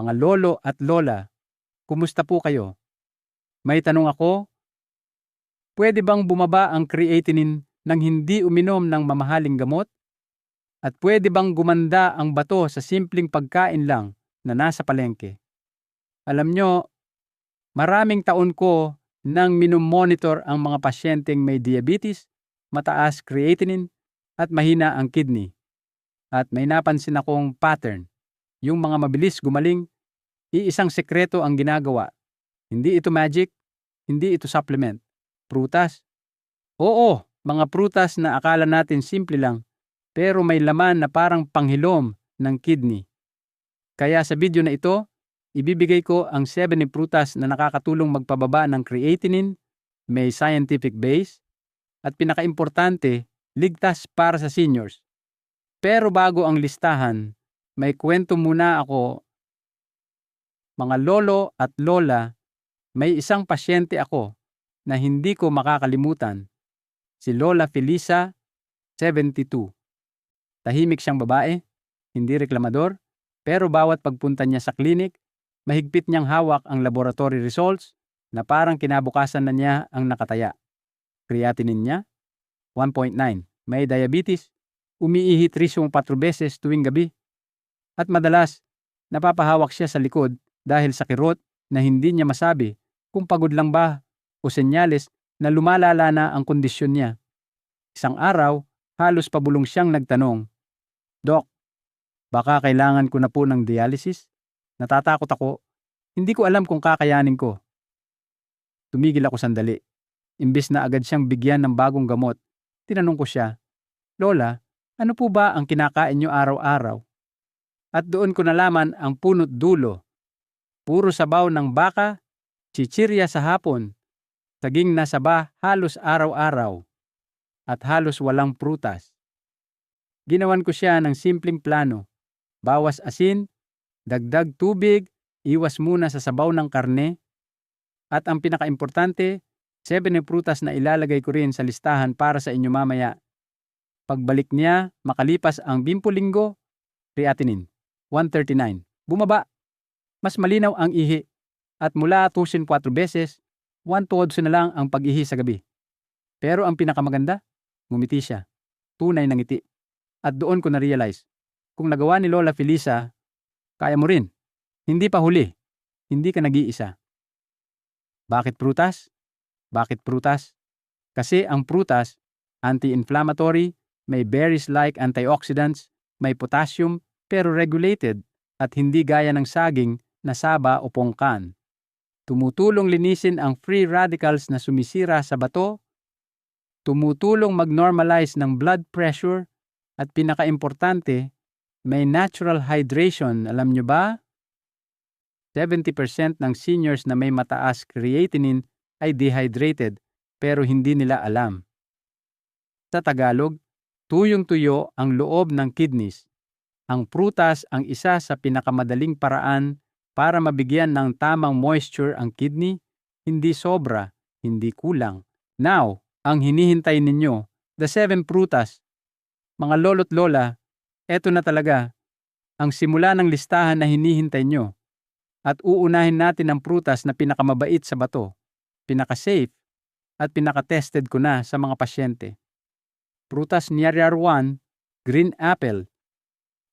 mga lolo at lola, kumusta po kayo? May tanong ako, pwede bang bumaba ang creatinine nang hindi uminom ng mamahaling gamot? At pwede bang gumanda ang bato sa simpleng pagkain lang na nasa palengke? Alam nyo, maraming taon ko nang minomonitor ang mga pasyenteng may diabetes, mataas creatinine, at mahina ang kidney. At may napansin akong pattern. Yung mga mabilis gumaling, iisang sekreto ang ginagawa. Hindi ito magic, hindi ito supplement. Prutas. Oo, mga prutas na akala natin simple lang, pero may laman na parang panghilom ng kidney. Kaya sa video na ito, ibibigay ko ang 7 prutas na nakakatulong magpababa ng creatinine, may scientific base, at pinakaimportante, ligtas para sa seniors. Pero bago ang listahan, may kwento muna ako. Mga lolo at lola, may isang pasyente ako na hindi ko makakalimutan. Si Lola Felisa, 72. Tahimik siyang babae, hindi reklamador, pero bawat pagpunta niya sa klinik, mahigpit niyang hawak ang laboratory results na parang kinabukasan na niya ang nakataya. Creatinine niya, 1.9. May diabetes, umiihi 3 4 beses tuwing gabi. At madalas, napapahawak siya sa likod dahil sa kirot na hindi niya masabi kung pagod lang ba o senyales na lumalala na ang kondisyon niya. Isang araw, halos pabulong siyang nagtanong, Dok, baka kailangan ko na po ng dialysis? Natatakot ako. Hindi ko alam kung kakayanin ko. Tumigil ako sandali. Imbis na agad siyang bigyan ng bagong gamot, tinanong ko siya, Lola, ano po ba ang kinakain niyo araw-araw? At doon ko nalaman ang punot dulo. Puro sabaw ng baka, chichirya sa hapon, saging na saba halos araw-araw, at halos walang prutas. Ginawan ko siya ng simpleng plano. Bawas asin, dagdag tubig, iwas muna sa sabaw ng karne, at ang pinakaimportante, 7 na prutas na ilalagay ko rin sa listahan para sa inyo mamaya. Pagbalik niya, makalipas ang bimpo linggo, creatinine, 139. Bumaba. Mas malinaw ang ihi. At mula 2 4 beses, 1 na lang ang pag-ihi sa gabi. Pero ang pinakamaganda, ngumiti siya. Tunay na ngiti. At doon ko na-realize, kung nagawa ni Lola Felisa, kaya mo rin. Hindi pa huli. Hindi ka nag-iisa. Bakit prutas? Bakit prutas? Kasi ang prutas, anti-inflammatory, may berries-like antioxidants, may potassium, pero regulated at hindi gaya ng saging na saba o pongkan. Tumutulong linisin ang free radicals na sumisira sa bato, tumutulong mag-normalize ng blood pressure, at pinakaimportante, may natural hydration. Alam nyo ba? 70% ng seniors na may mataas creatinine ay dehydrated pero hindi nila alam. Sa Tagalog, tuyong-tuyo ang loob ng kidneys. Ang prutas ang isa sa pinakamadaling paraan para mabigyan ng tamang moisture ang kidney, hindi sobra, hindi kulang. Now, ang hinihintay ninyo, the seven prutas mga lolo't lola, eto na talaga ang simula ng listahan na hinihintay nyo. At uunahin natin ang prutas na pinakamabait sa bato, pinaka-safe, at pinaka-tested ko na sa mga pasyente. Prutas Niaryar 1, green apple.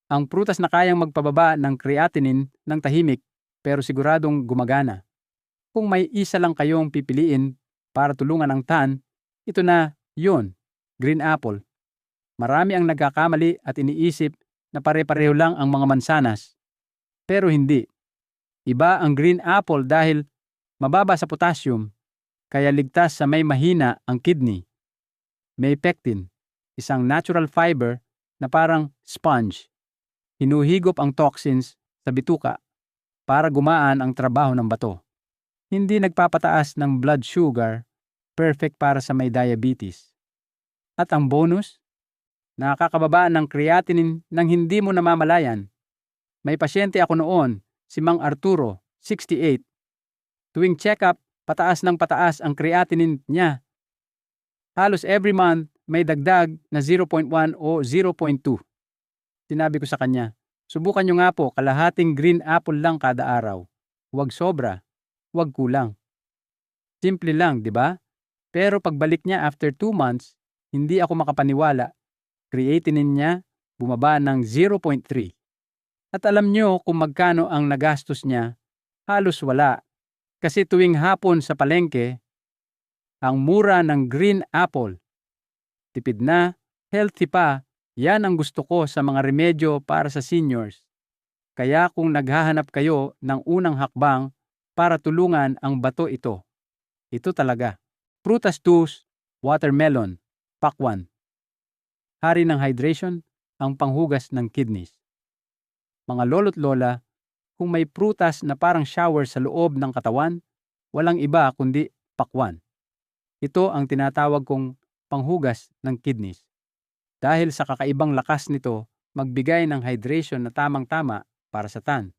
Ang prutas na kayang magpababa ng creatinine ng tahimik pero siguradong gumagana. Kung may isa lang kayong pipiliin para tulungan ang tan, ito na yun, green apple. Marami ang nagkakamali at iniisip na pare-pareho lang ang mga mansanas. Pero hindi. Iba ang green apple dahil mababa sa potassium, kaya ligtas sa may mahina ang kidney. May pectin, isang natural fiber na parang sponge. Hinuhigop ang toxins sa bituka para gumaan ang trabaho ng bato. Hindi nagpapataas ng blood sugar, perfect para sa may diabetes. At ang bonus, nakakababa ng creatinine nang hindi mo namamalayan. May pasyente ako noon, si Mang Arturo, 68. Tuwing check-up, pataas ng pataas ang creatinine niya. Halos every month, may dagdag na 0.1 o 0.2. Sinabi ko sa kanya, Subukan nyo nga po kalahating green apple lang kada araw. Huwag sobra, huwag kulang. Simple lang, di ba? Pero pagbalik niya after 2 months, hindi ako makapaniwala. Creatinine niya bumaba ng 0.3. At alam nyo kung magkano ang nagastos niya, halos wala. Kasi tuwing hapon sa palengke, ang mura ng green apple. Tipid na, healthy pa, yan ang gusto ko sa mga remedyo para sa seniors. Kaya kung naghahanap kayo ng unang hakbang para tulungan ang bato ito, ito talaga. Prutas 2, watermelon, pakwan. Hari ng hydration, ang panghugas ng kidneys. Mga lolo't lola, kung may prutas na parang shower sa loob ng katawan, walang iba kundi pakwan. Ito ang tinatawag kong panghugas ng kidneys. Dahil sa kakaibang lakas nito, magbigay ng hydration na tamang-tama para sa tan.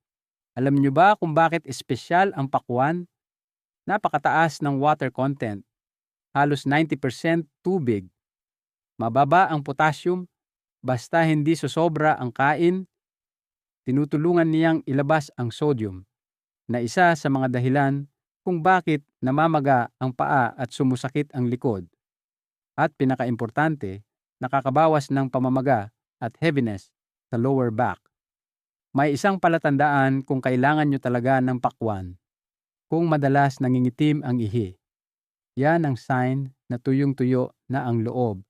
Alam niyo ba kung bakit espesyal ang pakwan? Napakataas ng water content, halos 90% tubig. Mababa ang potassium Basta hindi sosobra ang kain, tinutulungan niyang ilabas ang sodium na isa sa mga dahilan kung bakit namamaga ang paa at sumusakit ang likod. At pinakaimportante, nakakabawas ng pamamaga at heaviness sa lower back. May isang palatandaan kung kailangan nyo talaga ng pakwan. Kung madalas nangingitim ang ihi. Yan ang sign na tuyong-tuyo na ang loob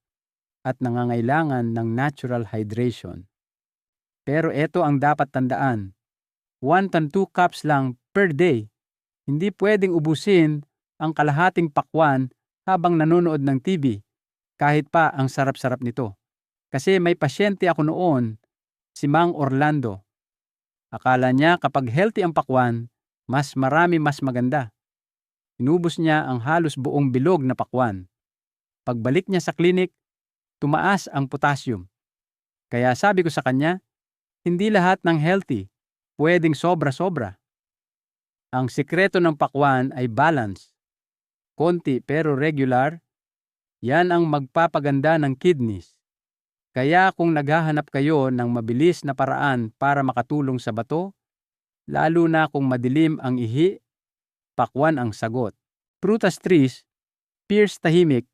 at nangangailangan ng natural hydration. Pero ito ang dapat tandaan. 1 to 2 cups lang per day. Hindi pwedeng ubusin ang kalahating pakwan habang nanonood ng TV, kahit pa ang sarap-sarap nito. Kasi may pasyente ako noon, si Mang Orlando. Akala niya kapag healthy ang pakwan, mas marami mas maganda. Inubos niya ang halos buong bilog na pakwan. Pagbalik niya sa klinik, tumaas ang potassium. Kaya sabi ko sa kanya, hindi lahat ng healthy pwedeng sobra-sobra. Ang sikreto ng pakwan ay balance. Konti pero regular, yan ang magpapaganda ng kidneys. Kaya kung naghahanap kayo ng mabilis na paraan para makatulong sa bato, lalo na kung madilim ang ihi, pakwan ang sagot. Prutas trees, pierce tahimik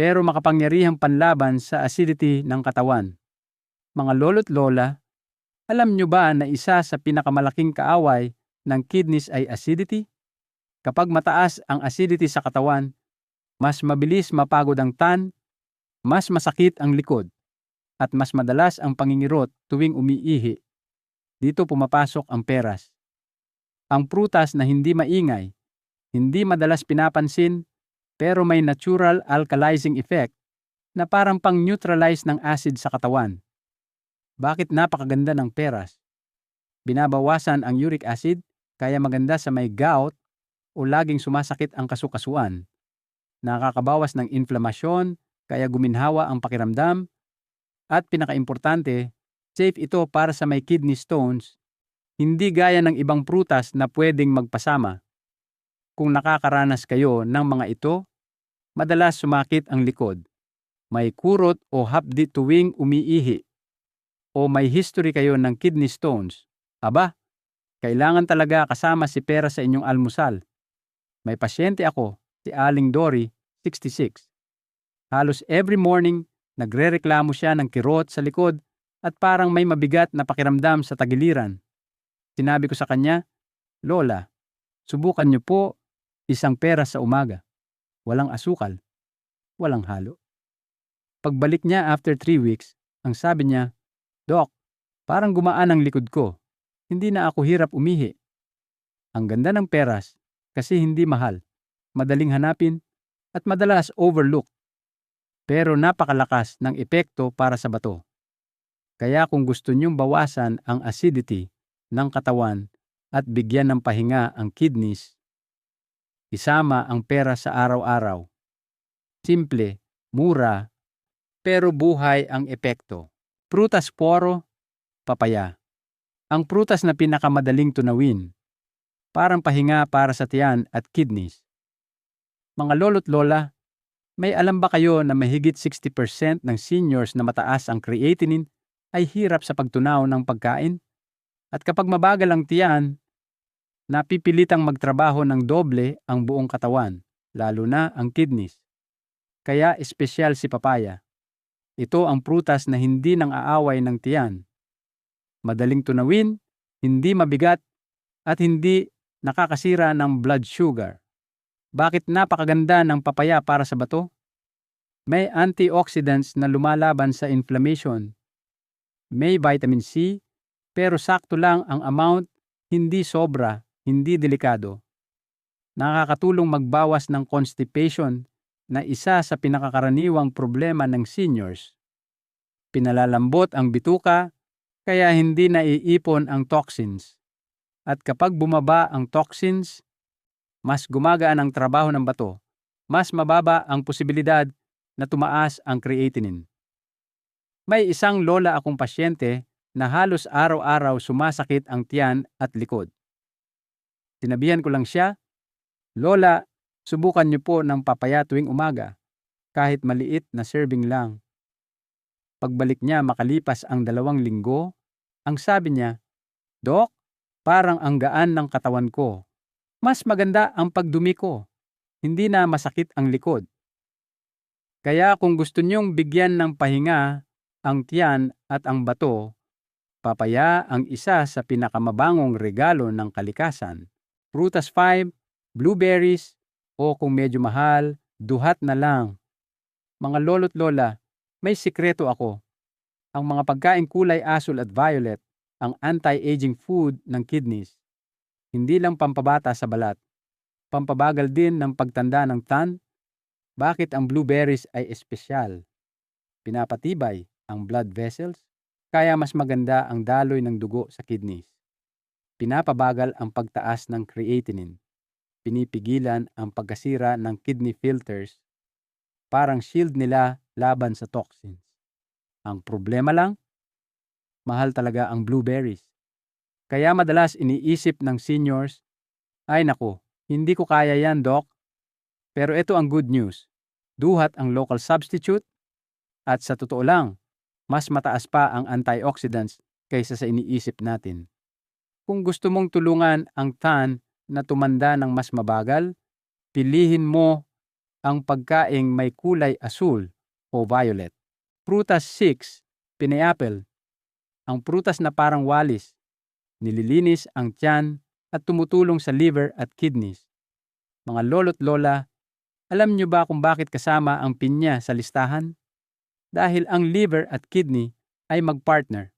pero makapangyarihang panlaban sa acidity ng katawan. Mga lolo't lola, alam nyo ba na isa sa pinakamalaking kaaway ng kidneys ay acidity? Kapag mataas ang acidity sa katawan, mas mabilis mapagod ang tan, mas masakit ang likod, at mas madalas ang pangingirot tuwing umiihi. Dito pumapasok ang peras. Ang prutas na hindi maingay, hindi madalas pinapansin pero may natural alkalizing effect na parang pang-neutralize ng acid sa katawan. Bakit napakaganda ng peras? Binabawasan ang uric acid kaya maganda sa may gout o laging sumasakit ang kasukasuan. Nakakabawas ng inflamasyon kaya guminhawa ang pakiramdam at pinakaimportante, safe ito para sa may kidney stones, hindi gaya ng ibang prutas na pwedeng magpasama. Kung nakakaranas kayo ng mga ito, madalas sumakit ang likod. May kurot o hapdi tuwing umiihi. O may history kayo ng kidney stones. Aba, kailangan talaga kasama si pera sa inyong almusal. May pasyente ako, si Aling Dory, 66. Halos every morning, nagrereklamo siya ng kirot sa likod at parang may mabigat na pakiramdam sa tagiliran. Sinabi ko sa kanya, Lola, subukan niyo po isang pera sa umaga walang asukal, walang halo. Pagbalik niya after 3 weeks, ang sabi niya, Dok, parang gumaan ang likod ko. Hindi na ako hirap umihi. Ang ganda ng peras kasi hindi mahal, madaling hanapin, at madalas overlook. Pero napakalakas ng epekto para sa bato. Kaya kung gusto niyong bawasan ang acidity ng katawan at bigyan ng pahinga ang kidneys, Isama ang pera sa araw-araw. Simple, mura, pero buhay ang epekto. Prutas poro, papaya. Ang prutas na pinakamadaling tunawin. Parang pahinga para sa tiyan at kidneys. Mga lolo't lola, may alam ba kayo na mahigit 60% ng seniors na mataas ang creatinine ay hirap sa pagtunaw ng pagkain? At kapag mabagal ang tiyan, napipilitang magtrabaho ng doble ang buong katawan, lalo na ang kidneys. Kaya espesyal si papaya. Ito ang prutas na hindi nang aaway ng tiyan. Madaling tunawin, hindi mabigat, at hindi nakakasira ng blood sugar. Bakit napakaganda ng papaya para sa bato? May antioxidants na lumalaban sa inflammation. May vitamin C, pero sakto lang ang amount, hindi sobra, hindi delikado. Nakakatulong magbawas ng constipation na isa sa pinakakaraniwang problema ng seniors. Pinalalambot ang bituka kaya hindi naiipon ang toxins. At kapag bumaba ang toxins, mas gumagaan ang trabaho ng bato, mas mababa ang posibilidad na tumaas ang creatinine. May isang lola akong pasyente na halos araw-araw sumasakit ang tiyan at likod. Sinabihan ko lang siya, Lola, Subukan niyo po ng papaya tuwing umaga, kahit maliit na serving lang. Pagbalik niya makalipas ang dalawang linggo, ang sabi niya, Dok, parang ang gaan ng katawan ko. Mas maganda ang pagdumi ko. Hindi na masakit ang likod. Kaya kung gusto niyong bigyan ng pahinga ang tiyan at ang bato, papaya ang isa sa pinakamabangong regalo ng kalikasan. Prutas 5, blueberries, o kung medyo mahal, duhat na lang. Mga lolo't lola, may sikreto ako. Ang mga pagkain kulay asul at violet, ang anti-aging food ng kidneys. Hindi lang pampabata sa balat. Pampabagal din ng pagtanda ng tan. Bakit ang blueberries ay espesyal? Pinapatibay ang blood vessels, kaya mas maganda ang daloy ng dugo sa kidneys. Pinapabagal ang pagtaas ng creatinine pinipigilan ang pagkasira ng kidney filters, parang shield nila laban sa toxins. Ang problema lang, mahal talaga ang blueberries. Kaya madalas iniisip ng seniors, ay nako, hindi ko kaya yan, Doc. Pero ito ang good news. Duhat ang local substitute at sa totoo lang, mas mataas pa ang antioxidants kaysa sa iniisip natin. Kung gusto mong tulungan ang tan na tumanda ng mas mabagal, pilihin mo ang pagkaing may kulay asul o violet. Prutas 6, pineapple. Ang prutas na parang walis, nililinis ang tiyan at tumutulong sa liver at kidneys. Mga lolo't lola, alam nyo ba kung bakit kasama ang pinya sa listahan? Dahil ang liver at kidney ay magpartner.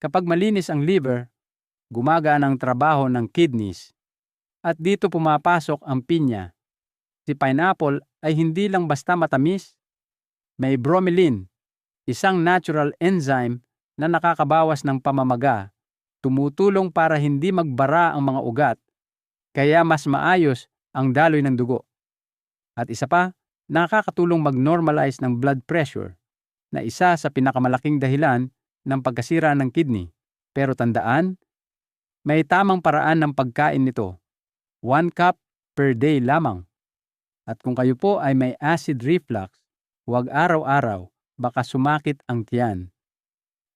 Kapag malinis ang liver, gumagaan ang trabaho ng kidneys at dito pumapasok ang pinya. Si pineapple ay hindi lang basta matamis. May bromelain, isang natural enzyme na nakakabawas ng pamamaga, tumutulong para hindi magbara ang mga ugat, kaya mas maayos ang daloy ng dugo. At isa pa, nakakatulong mag-normalize ng blood pressure na isa sa pinakamalaking dahilan ng pagkasira ng kidney. Pero tandaan, may tamang paraan ng pagkain nito 1 cup per day lamang. At kung kayo po ay may acid reflux, huwag araw-araw, baka sumakit ang tiyan.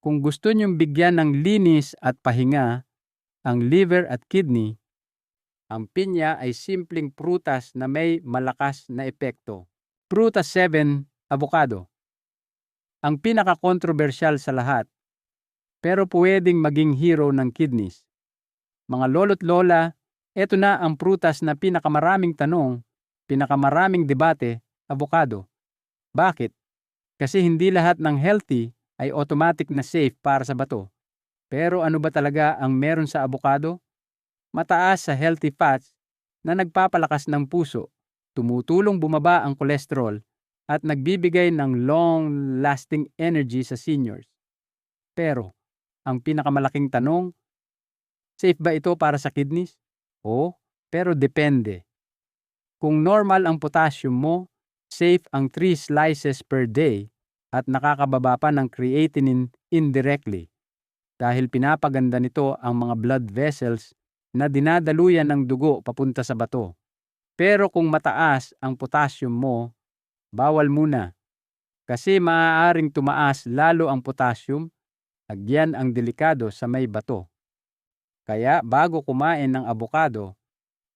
Kung gusto nyong bigyan ng linis at pahinga ang liver at kidney, ang pinya ay simpleng prutas na may malakas na epekto. Prutas 7, avocado. Ang pinaka-controversial sa lahat, pero pwedeng maging hero ng kidneys. Mga lolo't lola ito na ang prutas na pinakamaraming tanong, pinakamaraming debate, avocado. Bakit? Kasi hindi lahat ng healthy ay automatic na safe para sa bato. Pero ano ba talaga ang meron sa avocado? Mataas sa healthy fats na nagpapalakas ng puso, tumutulong bumaba ang kolesterol at nagbibigay ng long-lasting energy sa seniors. Pero, ang pinakamalaking tanong, safe ba ito para sa kidneys? Oo, pero depende. Kung normal ang potassium mo, safe ang 3 slices per day at nakakababa pa ng creatinine indirectly dahil pinapaganda nito ang mga blood vessels na dinadaluyan ng dugo papunta sa bato. Pero kung mataas ang potassium mo, bawal muna. Kasi maaaring tumaas lalo ang potassium, agyan ang delikado sa may bato. Kaya bago kumain ng abokado,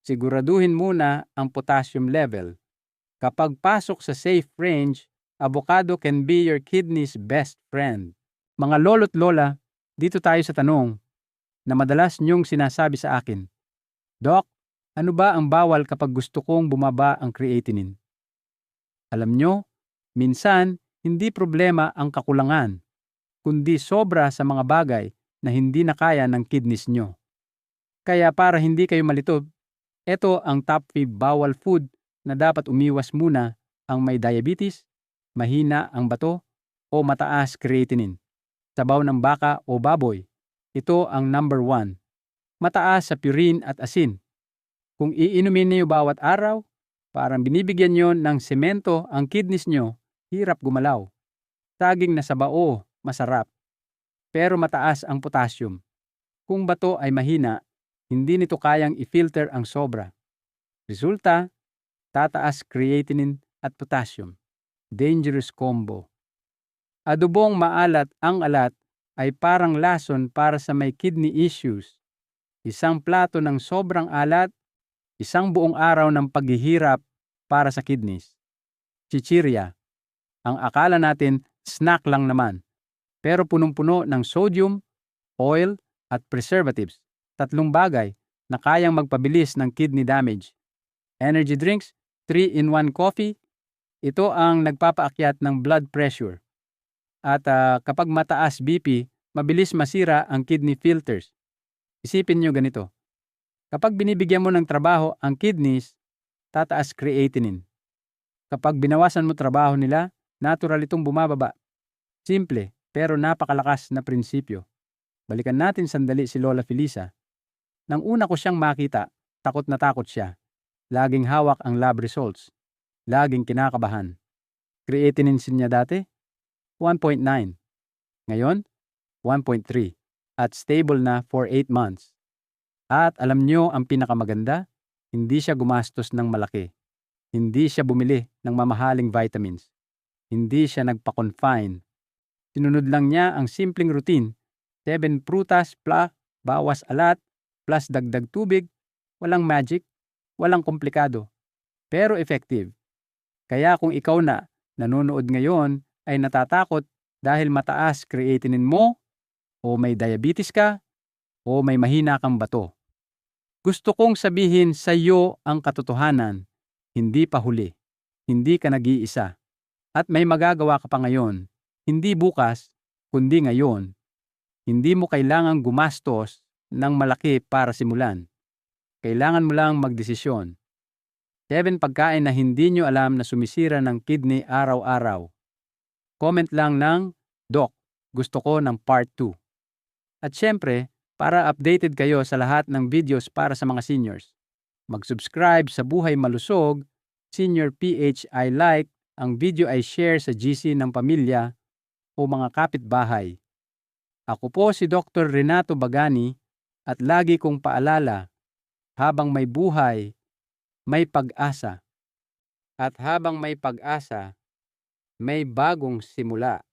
siguraduhin muna ang potassium level. Kapag pasok sa safe range, avocado can be your kidney's best friend. Mga lolo't lola, dito tayo sa tanong na madalas niyong sinasabi sa akin, Doc, ano ba ang bawal kapag gusto kong bumaba ang creatinine? Alam nyo, minsan hindi problema ang kakulangan, kundi sobra sa mga bagay na hindi na kaya ng kidneys nyo. Kaya para hindi kayo malitob, ito ang top 5 bawal food na dapat umiwas muna ang may diabetes, mahina ang bato, o mataas creatinine. Sabaw ng baka o baboy. Ito ang number 1. Mataas sa purine at asin. Kung iinumin niyo bawat araw, parang binibigyan niyo ng semento ang kidneys niyo, hirap gumalaw. Saging na sa bao, masarap. Pero mataas ang potassium. Kung bato ay mahina, hindi nito kayang i-filter ang sobra. Resulta, tataas creatinine at potassium. Dangerous combo. Adobong maalat ang alat ay parang lason para sa may kidney issues. Isang plato ng sobrang alat, isang buong araw ng paghihirap para sa kidneys. Chichirya. Ang akala natin snack lang naman, pero punong-puno ng sodium, oil, at preservatives. Tatlong bagay na kayang magpabilis ng kidney damage. Energy drinks, 3-in-1 coffee, ito ang nagpapaakyat ng blood pressure. At uh, kapag mataas BP, mabilis masira ang kidney filters. Isipin nyo ganito. Kapag binibigyan mo ng trabaho ang kidneys, tataas creatinine. Kapag binawasan mo trabaho nila, natural itong bumababa. Simple, pero napakalakas na prinsipyo. Balikan natin sandali si Lola Felisa. Nang una ko siyang makita, takot na takot siya. Laging hawak ang lab results. Laging kinakabahan. Creatinine niya dati? 1.9. Ngayon, 1.3. At stable na for 8 months. At alam nyo ang pinakamaganda? Hindi siya gumastos ng malaki. Hindi siya bumili ng mamahaling vitamins. Hindi siya nagpa-confine. Sinunod lang niya ang simpleng routine. 7 prutas, pla, bawas alat, plus dagdag tubig, walang magic, walang komplikado. Pero effective. Kaya kung ikaw na nanonood ngayon ay natatakot dahil mataas creatinine mo, o may diabetes ka, o may mahina kang bato. Gusto kong sabihin sa iyo ang katotohanan, hindi pa huli, hindi ka nag-iisa, at may magagawa ka pa ngayon, hindi bukas, kundi ngayon. Hindi mo kailangang gumastos ng malaki para simulan. Kailangan mo lang magdesisyon. 7 pagkain na hindi nyo alam na sumisira ng kidney araw-araw. Comment lang ng, Doc, gusto ko ng part 2. At syempre, para updated kayo sa lahat ng videos para sa mga seniors. Mag-subscribe sa Buhay Malusog, Senior PH I like, ang video ay share sa GC ng pamilya o mga kapitbahay. Ako po si Dr. Renato Bagani at lagi kong paalala, habang may buhay, may pag-asa. At habang may pag-asa, may bagong simula.